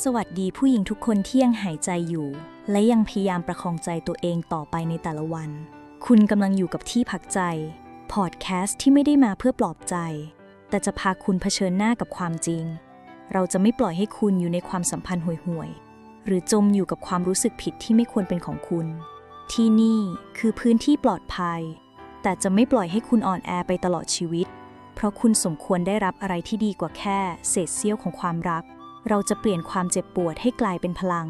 สวัสดีผู้หญิงทุกคนที่ยังหายใจอยู่ และยังพยายามประคองใจตัวเองต่อไปในแต่ละวัน คุณกำลังอยู่กับที่พักใจ พอดแคสต์ที่ไม่ได้มาเพื่อปลอบใจ แต่จะพาคุณเผชิญหน้ากับความจริง เราจะไม่ปล่อยให้คุณอยู่ในความสัมพันธ์ห่วยๆ หรือจมอยู่กับความรู้สึกผิดที่ไม่ควรเป็นของคุณ ที่นี่คือพื้นที่ปลอดภัย แต่จะไม่ปล่อยให้คุณอ่อนแอไปตลอดชีวิต เพราะคุณสมควรได้รับอะไรที่ดีกว่าแค่เศษเสี้ยวของความรัก เราจะเปลี่ยนความเจ็บปวดให้กลายเป็นพลัง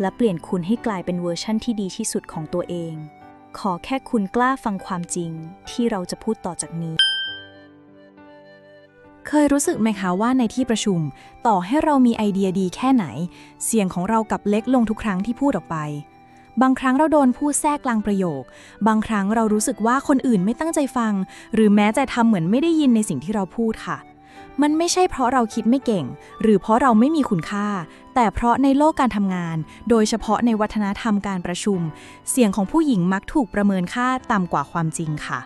และเปลี่ยนคุณให้กลายเป็นเวอร์ชั่นที่ดีที่สุดของตัวเอง ขอแค่คุณกล้าฟังความจริงที่เราจะพูดต่อจากนี้ เคยรู้สึกไหมคะว่าในที่ประชุม ต่อให้เรามีไอเดียดีแค่ไหน เสียงของเรากลับเล็กลงทุกครั้งที่พูดออกไป บางครั้งเราโดนพูดแทรกกลางประโยค บางครั้งเรารู้สึกว่าคนอื่นไม่ตั้งใจฟัง หรือแม้แต่ทำเหมือนไม่ได้ยินในสิ่งที่เราพูดค่ะ มันไม่ใช่เพราะเราคิดไม่เก่ง หรือเพราะเราไม่มีคุณค่า แต่เพราะในโลกการทำงาน โดยเฉพาะในวัฒนธรรมการประชุม เสียงของผู้หญิงมักถูกประเมินค่าต่ำกว่าความจริงค่ะ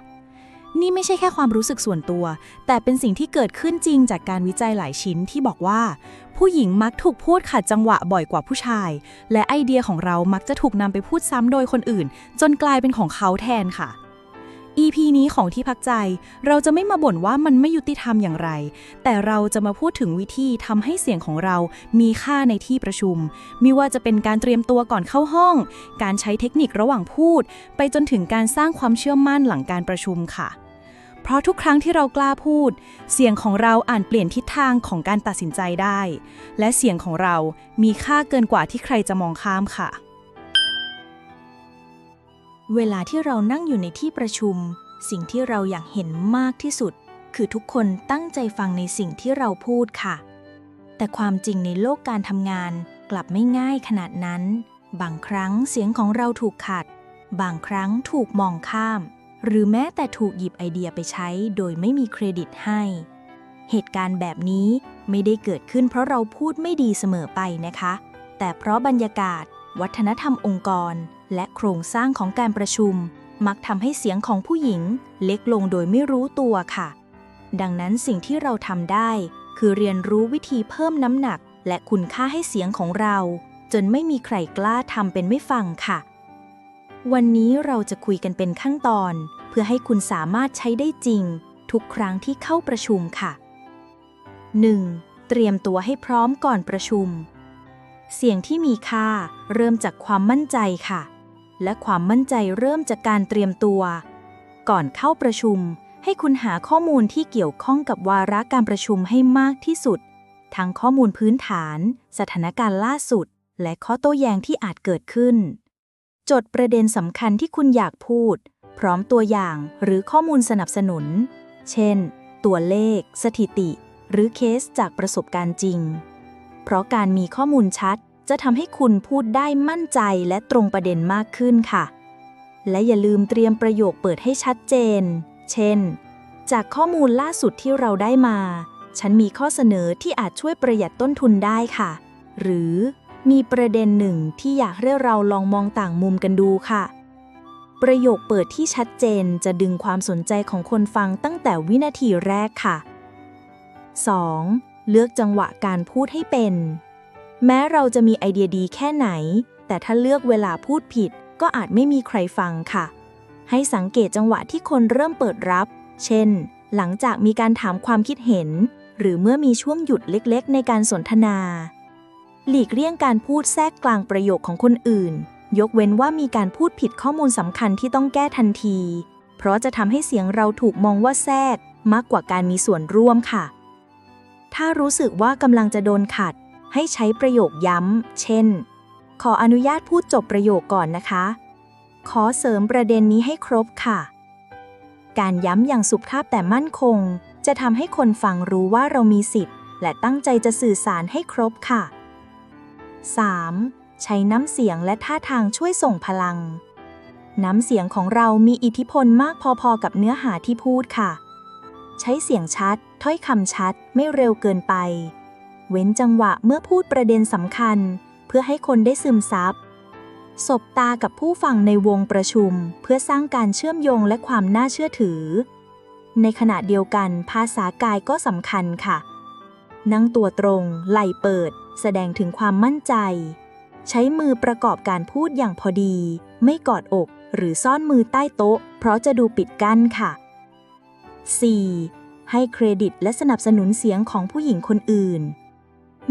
นี่ไม่ใช่แค่ความรู้สึกส่วนตัว แต่เป็นสิ่งที่เกิดขึ้นจริงจากการวิจัยหลายชิ้นที่บอกว่า ผู้หญิงมักถูกพูดขัดจังหวะบ่อยกว่าผู้ชาย และไอเดียของเรามักจะถูกนำไปพูดซ้ำโดยคนอื่น จนกลายเป็นของเขาแทนค่ะ EP นี้ของที่พักใจ เราจะไม่มาบ่นว่ามันไม่ยุติธรรมอย่างไร แต่เราจะมาพูดถึงวิธีทำให้เสียงของเรามีค่าในที่ประชุมไม่ว่าจะเป็นการเตรียมตัวก่อนเข้าห้อง การใช้เทคนิคระหว่างพูด ไปจนถึงการสร้างความเชื่อมั่นหลังการประชุมค่ะ เพราะทุกครั้งที่เรากล้าพูด เสียงของเราอ่านเปลี่ยนทิศทางของการตัดสินใจได้ และเสียงของเรามีค่าเกินกว่าที่ใครจะมองข้ามค่ะ เวลาที่เรานั่งอยู่ในที่ประชุม สิ่งที่เราอยากเห็นมากที่สุด คือทุกคนตั้งใจฟังในสิ่งที่เราพูดค่ะ แต่ความจริงในโลกการทำงานกลับไม่ง่ายขนาดนั้น บางครั้งเสียงของเราถูกขัด บางครั้งถูกมองข้าม หรือแม้แต่ถูกหยิบไอเดียไปใช้โดยไม่มีเครดิตให้ เหตุการณ์แบบนี้ไม่ได้เกิดขึ้นเพราะเราพูดไม่ดีเสมอไปนะคะ แต่เพราะบรรยากาศ วัฒนธรรมองค์กร และโครงสร้างของการประชุม มักทำให้เสียงของผู้หญิง เล็กลงโดยไม่รู้ตัวค่ะ ดังนั้นสิ่งที่เราทำได้ คือเรียนรู้วิธีเพิ่มน้ำหนัก และคุณค่าให้เสียงของเรา จนไม่มีใครกล้าทำเป็นไม่ฟังค่ะ วันนี้เราจะคุยกันเป็นขั้นตอน เพื่อให้คุณสามารถใช้ได้จริง ทุกครั้งที่เข้าประชุมค่ะ 1. เตรียมตัวให้พร้อมก่อนประชุมเสียงที่มีค่าเริ่มจากความมั่นใจค่ะ และความมั่นใจเริ่มจากการเตรียมตัว ก่อนเข้าประชุม ให้คุณหาข้อมูลที่เกี่ยวข้องกับวาระการประชุมให้มากที่สุด ทั้งข้อมูลพื้นฐาน สถานการณ์ล่าสุด และข้อโต้แย้งที่อาจเกิดขึ้น จดประเด็นสำคัญที่คุณอยากพูด พร้อมตัวอย่างหรือข้อมูลสนับสนุน เช่น ตัวเลข สถิติ หรือเคสจากประสบการณ์จริง เพราะการมีข้อมูลชัด จะทำให้คุณพูดได้มั่นใจและตรงประเด็นมากขึ้นค่ะ และอย่าลืมเตรียมประโยคเปิดให้ชัดเจน เช่น จากข้อมูลล่าสุดที่เราได้มา ฉันมีข้อเสนอที่อาจช่วยประหยัดต้นทุนได้ค่ะ หรือมีประเด็นหนึ่งที่อยากให้เราลองมองต่างมุมกันดูค่ะ ประโยคเปิดที่ชัดเจนจะดึงความสนใจของคนฟังตั้งแต่วินาทีแรกค่ะ 2. เลือกจังหวะการพูดให้เป็น แม้เราจะมีไอเดียดีแค่ไหน แต่ถ้าเลือกเวลาพูดผิด ก็อาจไม่มีใครฟังค่ะ ให้สังเกตจังหวะที่คนเริ่มเปิดรับ เช่น หลังจากมีการถามความคิดเห็น หรือเมื่อมีช่วงหยุดเล็กๆ ในการสนทนา หลีกเลี่ยงการพูดแทรกกลางประโยคของคนอื่น ยกเว้นว่ามีการพูดผิดข้อมูลสำคัญที่ต้องแก้ทันที เพราะจะทำให้เสียงเราถูกมองว่าแทรกมากกว่าการมีส่วนร่วมค่ะ ถ้ารู้สึกว่ากำลังจะโดนขัด ให้ใช้ประโยคย้ำ เช่น ขออนุญาตพูดจบประโยคก่อนนะคะ ขอเสริมประเด็นนี้ให้ครบค่ะ การย้ำอย่างสุภาพแต่มั่นคง จะทำให้คนฟังรู้ว่าเรามีสิทธิ์ และตั้งใจจะสื่อสารให้ครบค่ะ 3. ใช้น้ำเสียงและท่าทางช่วยส่งพลัง น้ำเสียงของเรามีอิทธิพลมากพอๆกับเนื้อหาที่พูดค่ะ ใช้เสียงชัด ถ้อยคำชัด ไม่เร็วเกินไป เว้นจังหวะเมื่อพูดประเด็นสำคัญ เพื่อให้คนได้ซึมซับ สบตากับผู้ฟังในวงประชุม เพื่อสร้างการเชื่อมโยงและความน่าเชื่อถือ ในขณะเดียวกันภาษากายก็สำคัญค่ะ นั่งตัวตรง ไหล่เปิด แสดงถึงความมั่นใจ ใช้มือประกอบการพูดอย่างพอดี ไม่กอดอก หรือซ่อนมือใต้โต๊ะ เพราะจะดูปิดกั้นค่ะ 4. ให้เครดิตและสนับสนุนเสียงของผู้หญิงคนอื่น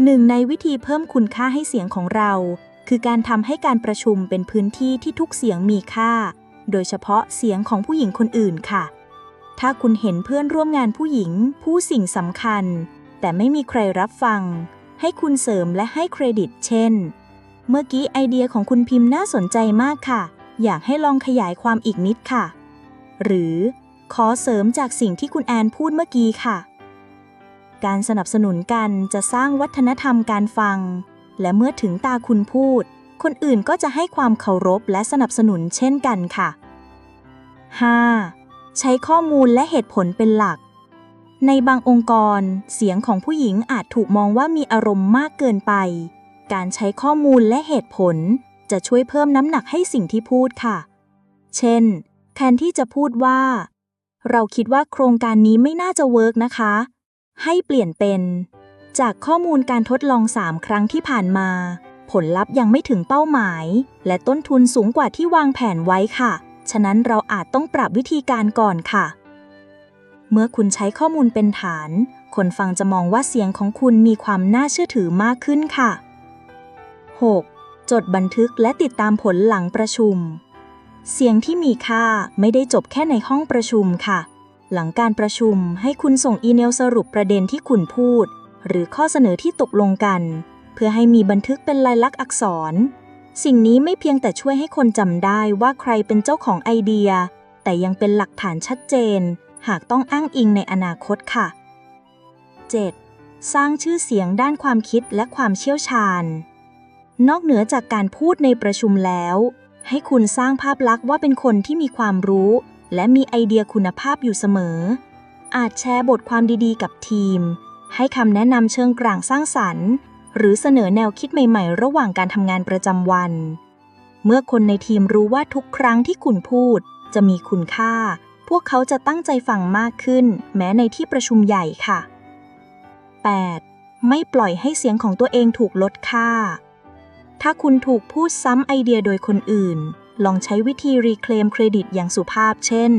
หนึ่งในวิธีเพิ่มคุณค่าให้เสียงของเรา คือการทำให้การประชุมเป็นพื้นที่ที่ทุกเสียงมีค่า โดยเฉพาะเสียงของผู้หญิงคนอื่นค่ะ ถ้าคุณเห็นเพื่อนร่วมงานผู้หญิง ผู้สิ่งสำคัญ แต่ไม่มีใครรับฟัง ให้คุณเสริมและให้เครดิต เช่น เมื่อกี้ไอเดียของคุณพิมพ์น่าสนใจมากค่ะ อยากให้ลองขยายความอีกนิดค่ะ หรือ ขอเสริมจากสิ่งที่คุณแอนพูดเมื่อกี้ค่ะ การสนับสนุนกันจะสร้างวัฒนธรรมการฟัง และเมื่อถึงตาคุณพูด คนอื่นก็จะให้ความเคารพและสนับสนุนเช่นกันค่ะ 5. ใช้ข้อมูลและเหตุผลเป็นหลัก ในบางองค์กร เสียงของผู้หญิงอาจถูกมองว่ามีอารมณ์มากเกินไป การใช้ข้อมูลและเหตุผล จะช่วยเพิ่มน้ำหนักให้สิ่งที่พูดค่ะ เช่น แทนที่จะพูดว่า เราคิดว่าโครงการนี้ไม่น่าจะเวิร์กนะคะ ให้เปลี่ยนเป็น จากข้อมูลการทดลอง 3 ครั้งที่ผ่านมา ผลลัพธ์ยังไม่ถึงเป้าหมาย และต้นทุนสูงกว่าที่วางแผนไว้ค่ะ ฉะนั้นเราอาจต้องปรับวิธีการก่อนค่ะ เมื่อคุณใช้ข้อมูลเป็นฐาน คนฟังจะมองว่าเสียงของคุณมีความน่าเชื่อถือมากขึ้นค่ะ 6. จดบันทึกและติดตามผลหลังประชุม เสียงที่มีค่าไม่ได้จบแค่ในห้องประชุมค่ะ หลังการประชุมให้คุณส่งอีเมลสรุปประเด็นที่คุณพูด หรือข้อเสนอที่ตกลงกัน เพื่อให้มีบันทึกเป็นลายลักษณ์อักษร สิ่งนี้ไม่เพียงแต่ช่วยให้คนจำได้ว่าใครเป็นเจ้าของไอเดีย แต่ยังเป็นหลักฐานชัดเจน หากต้องอ้างอิงในอนาคตค่ะ 7. สร้างชื่อเสียงด้านความคิดและความเชี่ยวชาญ นอกเหนือจากการพูดในประชุมแล้ว ให้คุณสร้างภาพลักษณ์ว่าเป็นคนที่มีความรู้ และมีไอเดียคุณภาพอยู่เสมอ อาจแชร์บทความดีๆ กับทีม ให้คำแนะนำเชิงกลางสร้างสรรค์ หรือเสนอแนวคิดใหม่ๆ ระหว่างการทำงานประจำวัน เมื่อคนในทีมรู้ว่าทุกครั้งที่คุณพูด จะมีคุณค่า พวกเขาจะตั้งใจฟังมากขึ้น แม้ในที่ประชุมใหญ่ค่ะ 8. ไม่ปล่อยให้เสียงของตัวเองถูกลดค่า ถ้าคุณถูกพูดซ้ำไอเดียโดยคนอื่น ลองใช้วิธีรีเคลมเครดิตอย่างสุภาพเช่น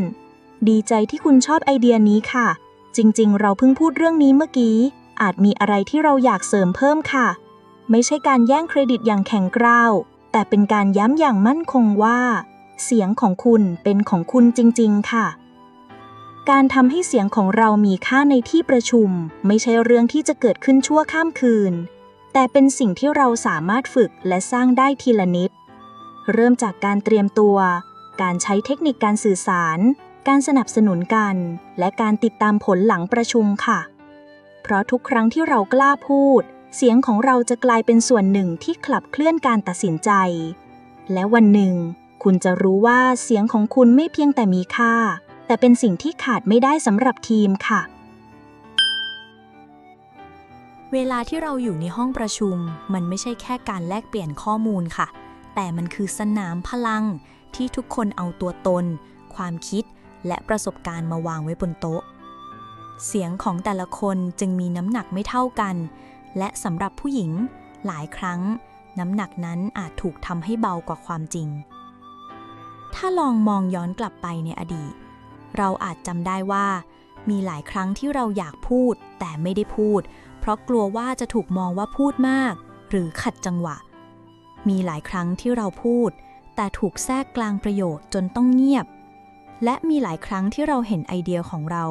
ดีใจที่คุณชอบไอเดียนี้ค่ะ จริงๆ เราเพิ่งพูดเรื่องนี้เมื่อกี้ อาจมีอะไรที่เราอยากเสริมเพิ่มค่ะ ไม่ใช่การแย่งเครดิตอย่างแข็งกร้าว แต่เป็นการย้ำอย่างมั่นคงว่า เสียงของคุณเป็นของคุณจริง ๆ ค่ะการทำให้เสียงของเรามีค่าในที่ประชุม ไม่ใช่เรื่องที่จะเกิดขึ้นชั่วข้ามคืน แต่เป็นสิ่งที่เราสามารถฝึกและสร้างได้ทีละนิด เริ่มจากการเตรียมตัว การใช้เทคนิคการสื่อสาร การสนับสนุนกัน และการติดตามผลหลังประชุมค่ะ เพราะทุกครั้งที่เรากล้าพูด เสียงของเราจะกลายเป็นส่วนหนึ่งที่ขับเคลื่อนการตัดสินใจ และวันหนึ่ง คุณจะรู้ว่าเสียงของคุณไม่เพียงแต่มีค่า แต่เป็นสิ่งที่ขาดไม่ได้สำหรับทีมค่ะ เวลาที่เราอยู่ในห้องประชุม มันไม่ใช่แค่การแลกเปลี่ยนข้อมูลค่ะ แต่มันคือสนามพลังที่ทุกคนเอาตัวตน ความคิดและประสบการณ์มาวางไว้บนโต๊ะ เสียงของแต่ละคนจึงมีน้ำหนักไม่เท่ากัน และสำหรับผู้หญิงหลายครั้ง น้ำหนักนั้นอาจถูกทำให้เบากว่าความจริง ถ้าลองมองย้อนกลับไปในอดีต เราอาจจำได้ว่า มีหลายครั้งที่เราอยากพูดแต่ไม่ได้พูด เพราะกลัวว่าจะถูกมองว่าพูดมาก หรือขัดจังหวะ มีหลายครั้งที่เราพูด แต่ถูกแทรกกลางประโยคจนต้องเงียบ และมีหลายครั้งที่เราเห็นไอเดียของเรา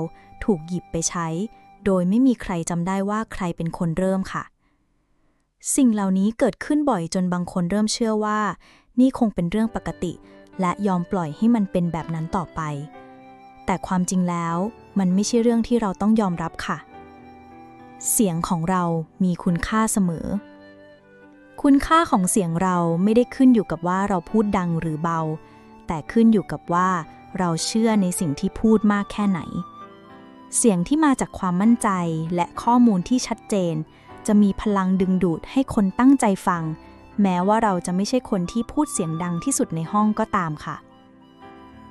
ถูกหยิบไปใช้ โดยไม่มีใครจำได้ว่าใครเป็นคนเริ่มค่ะ สิ่งเหล่านี้เกิดขึ้นบ่อยจนบางคนเริ่มเชื่อว่า นี่คงเป็นเรื่องปกติ และยอมปล่อยให้มันเป็นแบบนั้นต่อไป แต่ความจริงแล้วมันไม่ใช่เรื่องที่เราต้องยอมรับค่ะ เสียงของเรามีคุณค่าเสมอ คุณค่าของเสียงเราไม่ได้ขึ้นอยู่กับว่าเราพูดดังหรือเบา แต่ขึ้นอยู่กับว่าเราเชื่อในสิ่งที่พูดมากแค่ไหน เสียงที่มาจากความมั่นใจและข้อมูลที่ชัดเจน จะมีพลังดึงดูดให้คนตั้งใจฟัง แม้ว่าเราจะไม่ใช่คนที่พูดเสียงดังที่สุดในห้องก็ตามค่ะ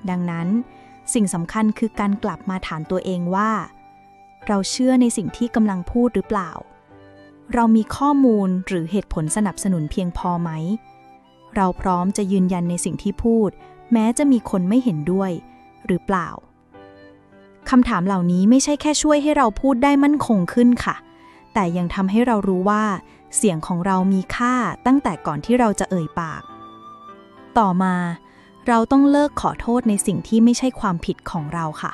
ดังนั้น สิ่งสำคัญคือการกลับมาถามตัวเองว่า เราเชื่อในสิ่งที่กำลังพูดหรือเปล่า เรามีข้อมูลหรือเหตุผลสนับสนุนเพียงพอไหม เราพร้อมจะยืนยันในสิ่งที่พูด แม้จะมีคนไม่เห็นด้วย หรือเปล่าคำถามเหล่านี้ไม่ใช่แค่ช่วยให้เราพูดได้มั่นคงขึ้นค่ะ แต่ยังทำให้เรารู้ว่า เสียงของเรามีค่าตั้งแต่ก่อนที่เราจะเอ่ยปาก ต่อมา เราต้องเลิกขอโทษในสิ่งที่ไม่ใช่ความผิดของเราค่ะ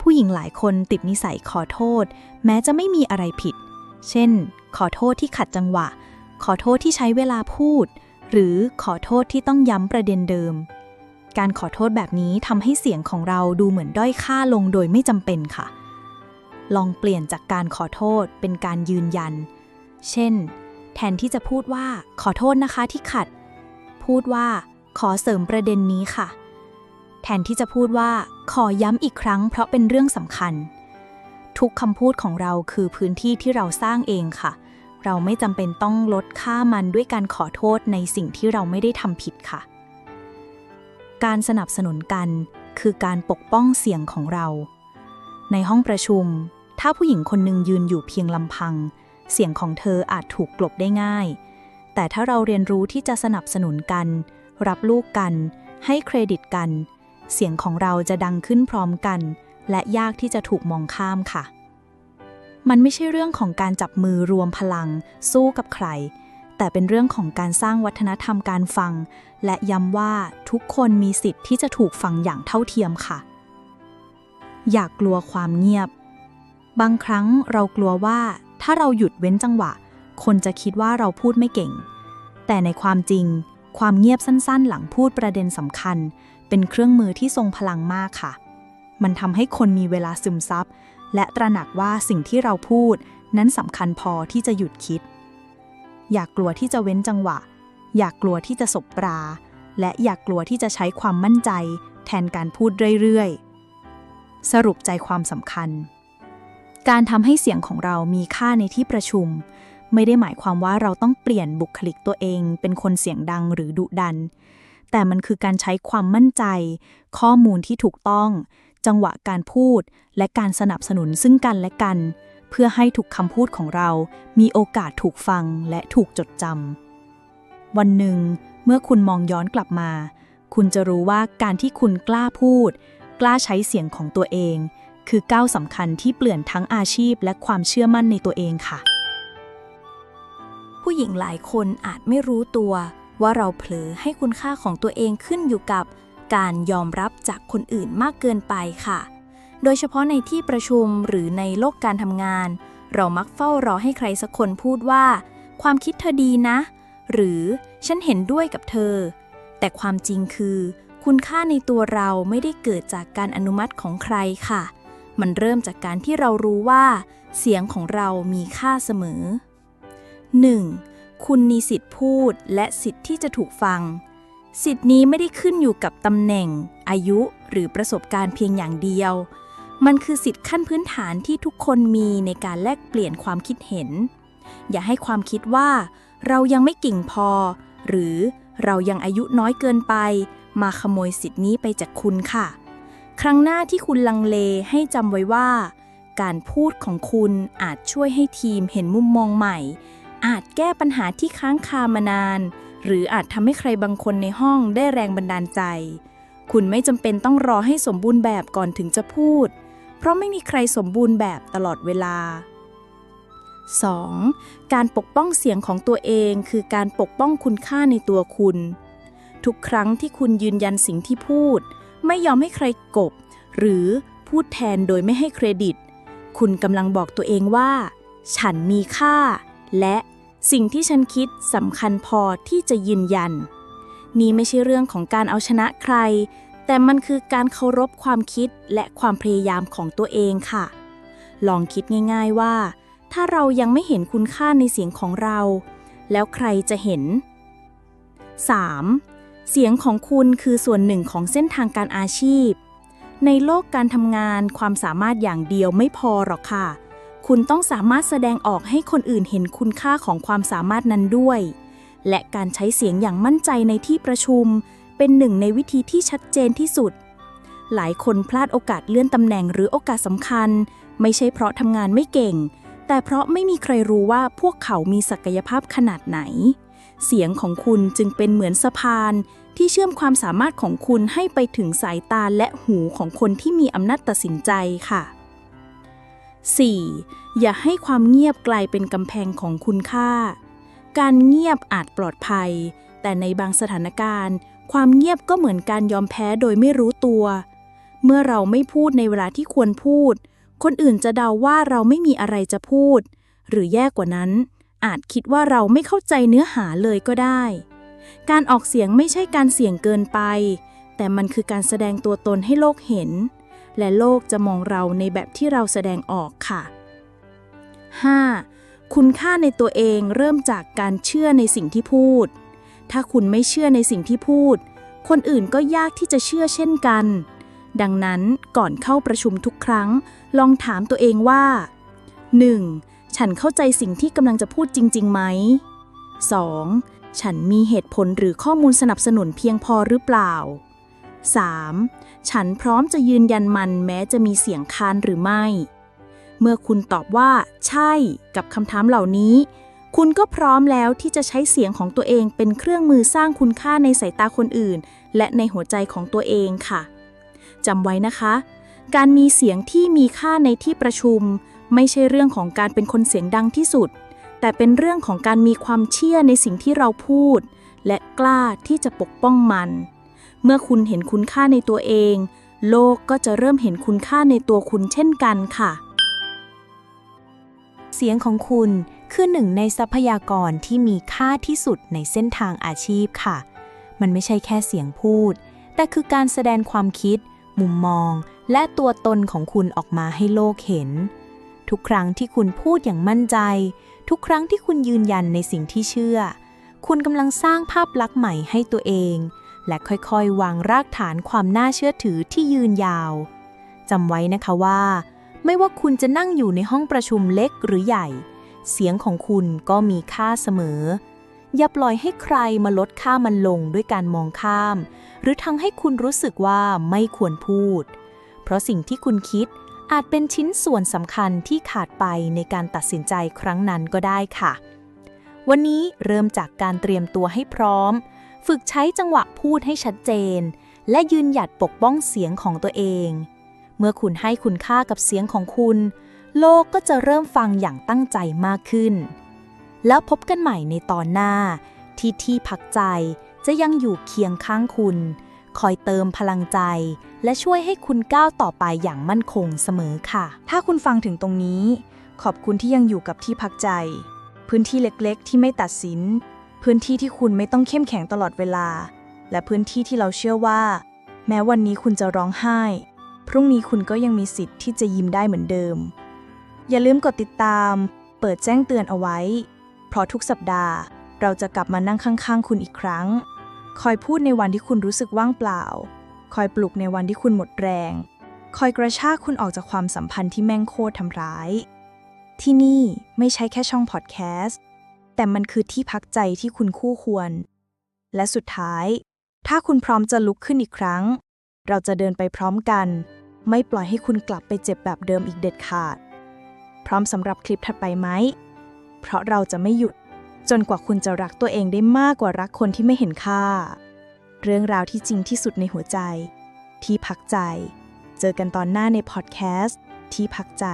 ผู้หญิงหลายคนติดนิสัยขอโทษ แม้จะไม่มีอะไรผิด เช่น ขอโทษที่ขัดจังหวะ ขอโทษที่ใช้เวลาพูด หรือขอโทษที่ต้องย้ำประเด็นเดิม การขอโทษแบบนี้ทำให้เสียงของเราดูเหมือนด้อยค่าลงโดยไม่จำเป็นค่ะ ลองเปลี่ยนจากการขอโทษเป็นการยืนยัน เช่น แทนที่จะพูดว่าขอโทษนะคะที่ขัด พูดว่า ขอเสริมประเด็นนี้ค่ะ แทนที่จะพูดว่า ขอย้ำอีกครั้งเพราะเป็นเรื่องสำคัญ ทุกคำพูดของเราคือพื้นที่ที่เราสร้างเองค่ะ เราไม่จำเป็นต้องลดค่ามันด้วยการขอโทษในสิ่งที่เราไม่ได้ทำผิดค่ะ การสนับสนุนกันคือการปกป้องเสียงของเรา ในห้องประชุม ถ้าผู้หญิงคนหนึ่งยืนอยู่เพียงลำพัง เสียงของเธออาจถูกกลบได้ง่าย แต่ถ้าเราเรียนรู้ที่จะสนับสนุนกัน รับลูกกัน ให้เครดิตกัน เสียงของเราจะดังขึ้นพร้อมกัน และยากที่จะถูกมองข้ามค่ะ มันไม่ใช่เรื่องของการจับมือรวมพลัง สู้กับใคร แต่เป็นเรื่องของการสร้างวัฒนธรรมการฟัง และย้ำว่าทุกคนมีสิทธิ์ที่จะถูกฟังอย่างเท่าเทียมค่ะ อย่ากกลัวความเงียบ บางครั้งเรากลัวว่าถ้าเราหยุดเว้นจังหวะ คนจะคิดว่าเราพูดไม่เก่ง แต่ในความจริง ความเงียบสั้นๆ หลังพูดประเด็นสำคัญ เป็นเครื่องมือที่ทรงพลังมากค่ะ มันทำให้คนมีเวลาซึมซับ และตระหนักว่าสิ่งที่เราพูด นั้นสำคัญพอที่จะหยุดคิด อยากกลัวที่จะเว้นจังหวะ อยากกลัวที่จะสบปรา และอยากกลัวที่จะใช้ความมั่นใจ แทนการพูดเรื่อยๆ สรุปใจความสำคัญ การทำให้เสียงของเรามีค่าในที่ประชุม ไม่ได้หมายความว่าเราต้องเปลี่ยนบุคลิกตัวเอง เป็นคนเสียงดังหรือดุดัน แต่มันคือการใช้ความมั่นใจ ข้อมูลที่ถูกต้อง จังหวะการพูด และการสนับสนุนซึ่งกันและกัน เพื่อให้ทุกคำพูดของเรา มีโอกาสถูกฟังและถูกจดจำวันหนึ่ง เมื่อคุณมองย้อนกลับมา คุณจะรู้ว่าการที่คุณกล้าพูด กล้าใช้เสียงของตัวเอง คือก้าวสำคัญที่เปลี่ยนทั้งอาชีพและความเชื่อมั่นในตัวเองค่ะ ผู้หญิงหลายคนอาจไม่รู้ตัวว่าเราเผลอให้คุณค่าของตัวเองขึ้นอยู่กับ การยอมรับจากคนอื่นมากเกินไปค่ะ โดยเฉพาะในที่ประชุมหรือในโลกการทำงาน เรามักเฝ้ารอให้ใครสักคนพูดว่า ความคิดเธอดีนะ หรือฉันเห็นด้วยกับเธอ แต่ความจริงคือ คุณค่าในตัวเราไม่ได้เกิดจากการอนุมัติของใครค่ะ มันเริ่มจากการที่เรารู้ว่า เสียงของเรามีค่าเสมอ 1. คุณมีสิทธิ์พูดและสิทธิ์ที่จะถูกฟัง สิทธินี้ไม่ได้ขึ้นอยู่กับตำแหน่ง อายุหรือประสบการณ์เพียงอย่างเดียว มันคือสิทธิขั้นพื้นฐานที่ทุกคนมีในการแลกเปลี่ยนความคิดเห็น อย่าให้ความคิดว่า เรายังไม่เก่งพอ หรือเรายังอายุน้อยเกินไป มาขโมยสิทธินี้ไปจากคุณค่ะ ครั้งหน้าที่คุณลังเลให้จำไว้ว่า การพูดของคุณอาจช่วยให้ทีมเห็นมุมมองใหม่ อาจแก้ปัญหาที่ค้างคามานาน หรืออาจทำให้ใครบางคนในห้องได้แรงบันดาลใจ คุณไม่จำเป็นต้องรอให้สมบูรณ์แบบก่อนถึงจะพูด เพราะไม่มีใครสมบูรณ์แบบตลอดเวลา 2. การปกป้องเสียงของตัวเองคือการปกป้องคุณค่าในตัวคุณ ทุกครั้งที่คุณยืนยันสิ่งที่พูด ไม่ยอมให้ใครกบ หรือพูดแทนโดยไม่ให้เครดิต คุณกำลังบอกตัวเองว่า ฉันมีค่า และ สิ่งที่ฉันคิดสำคัญพอที่จะยืนยัน นี่ไม่ใช่เรื่องของการเอาชนะใคร แต่มันคือการเคารพความคิดและความพยายามของตัวเองค่ะ ลองคิดง่ายๆว่า ถ้าเรายังไม่เห็นคุณค่าในเสียงของเรา แล้วใครจะเห็น 3. เสียงของคุณคือส่วนหนึ่งของเส้นทางการอาชีพ ในโลกการทำงานความสามารถอย่างเดียวไม่พอหรอกค่ะ คุณต้องสามารถแสดงออกให้คนอื่นเห็นคุณค่าของความสามารถนั้นด้วย และการใช้เสียงอย่างมั่นใจในที่ประชุม เป็นหนึ่งในวิธีที่ชัดเจนที่สุด หลายคนพลาดโอกาสเลื่อนตำแหน่งหรือโอกาสสำคัญ ไม่ใช่เพราะทำงานไม่เก่ง แต่เพราะไม่มีใครรู้ว่าพวกเขามีศักยภาพขนาดไหน เสียงของคุณจึงเป็นเหมือนสะพาน ที่เชื่อมความสามารถของคุณให้ไปถึงสายตาและหูของคนที่มีอำนาจตัดสินใจค่ะ 4. อย่าให้ความเงียบกลายเป็นกำแพงของคุณค่า การเงียบอาจปลอดภัย แต่ในบางสถานการณ์ ความเงียบก็เหมือนการยอมแพ้โดยไม่รู้ตัว เมื่อเราไม่พูดในเวลาที่ควรพูด คนอื่นจะเดาว่าเราไม่มีอะไรจะพูด หรือแย่กว่านั้น อาจคิดว่าเราไม่เข้าใจเนื้อหาเลยก็ได้ การออกเสียงไม่ใช่การเสี่ยงเกินไป แต่มันคือการแสดงตัวตนให้โลกเห็น และโลกจะมองเราในแบบที่เราแสดงออกค่ะ 5. คุณค่าในตัวเองเริ่มจากการเชื่อในสิ่งที่พูด ถ้าคุณไม่เชื่อในสิ่งที่พูด คนอื่นก็ยากที่จะเชื่อเช่นกัน ดังนั้นก่อนเข้าประชุมทุกครั้ง ลองถามตัวเองว่า 1. ฉันเข้าใจสิ่งที่กำลังจะพูดจริง ๆ ไหม 2. ฉันมีเหตุผลหรือข้อมูลสนับสนุนเพียงพอหรือเปล่า 3. ฉันพร้อมจะยืนยันมันแม้จะมีเสียงค้านหรือไม่ เมื่อคุณตอบว่า ใช่กับคำถามเหล่านี้ คุณก็พร้อมแล้วที่จะใช้เสียงของตัวเองเป็นเครื่องมือสร้างคุณค่าในสายตาคนอื่น และในหัวใจของตัวเองค่ะจำไว้นะคะ การมีเสียงที่มีค่าในที่ประชุม ไม่ใช่เรื่องของการเป็นคนเสียงดังที่สุด แต่เป็นเรื่องของการมีความเชื่อในสิ่งที่เราพูด และกล้าที่จะปกป้องมัน เมื่อคุณเห็นคุณค่าในตัวเอง โลกก็จะเริ่มเห็นคุณค่าในตัวคุณเช่นกันค่ะ เสียงของคุณคือหนึ่งในทรัพยากรที่มีค่าที่สุดในเส้นทางอาชีพค่ะ มันไม่ใช่แค่เสียงพูด แต่คือการแสดงความคิด มุมมอง และตัวตนของคุณออกมาให้โลกเห็น ทุกครั้งที่คุณพูดอย่างมั่นใจ ทุกครั้งที่คุณยืนยันในสิ่งที่เชื่อ คุณกำลังสร้างภาพลักษณ์ใหม่ให้ตัวเอง และค่อยๆ วางรากฐานความน่าเชื่อถือที่ยืนยาวจำไว้นะคะว่า ไม่ว่าคุณจะนั่งอยู่ในห้องประชุมเล็กหรือใหญ่ เสียงของคุณก็มีค่าเสมอ อย่าปล่อยให้ใครมาลดค่ามันลงด้วยการมองข้าม หรือทำให้คุณรู้สึกว่าไม่ควรพูด เพราะสิ่งที่คุณคิดอาจเป็นชิ้นส่วนสำคัญที่ขาดไปในการตัดสินใจครั้งนั้นก็ได้ค่ะ วันนี้เริ่มจากการเตรียมตัวให้พร้อม ฝึกใช้จังหวะพูดให้ชัดเจน และยืนหยัดปกป้องเสียงของตัวเอง เมื่อคุณให้คุณค่ากับเสียงของคุณ โลกก็จะเริ่มฟังอย่างตั้งใจมากขึ้น แล้วพบกันใหม่ในตอนหน้า ที่ที่พักใจจะยังอยู่เคียงข้างคุณ คอยเติมพลังใจ และช่วยให้คุณก้าวต่อไปอย่างมั่นคงเสมอค่ะ ถ้าคุณฟังถึงตรงนี้ ขอบคุณที่ยังอยู่กับที่พักใจ พื้นที่เล็กๆ ที่ไม่ตัดสิน พื้นที่ที่คุณไม่ต้องเข้มแข็งตลอดเวลา และพื้นที่ที่เราเชื่อว่า แม้วันนี้คุณจะร้องไห้ พรุ่งนี้คุณก็ยังมีสิทธิ์ที่จะยิ้มได้เหมือนเดิม อย่าลืมกดติดตาม เปิดแจ้งเตือนเอาไว้ เพราะทุกสัปดาห์ เราจะกลับมานั่งข้างๆ คุณอีกครั้ง คอยพูดในวันที่คุณรู้สึกว่างเปล่า คอยปลุกในวันที่คุณหมดแรง คอยกระชากคุณออกจากความสัมพันธ์ที่แม่งโคตรทำร้าย ที่นี่ไม่ใช่แค่ช่องพอดแคสต์ แต่มันคือที่พักใจที่คุณคู่ควร และสุดท้าย ถ้าคุณพร้อมจะลุกขึ้นอีกครั้ง เราจะเดินไปพร้อมกัน ไม่ปล่อยให้คุณกลับไปเจ็บแบบเดิมอีกเด็ดขาด พร้อมสำหรับคลิปถัดไปไหม เพราะเราจะไม่หยุด จนกว่าคุณจะรักตัวเองได้มากกว่ารักคนที่ไม่เห็นค่า เรื่องราวที่จริงที่สุดในหัวใจ ที่พักใจ เจอกันตอนหน้าในพอดแคสต์ที่พักใจ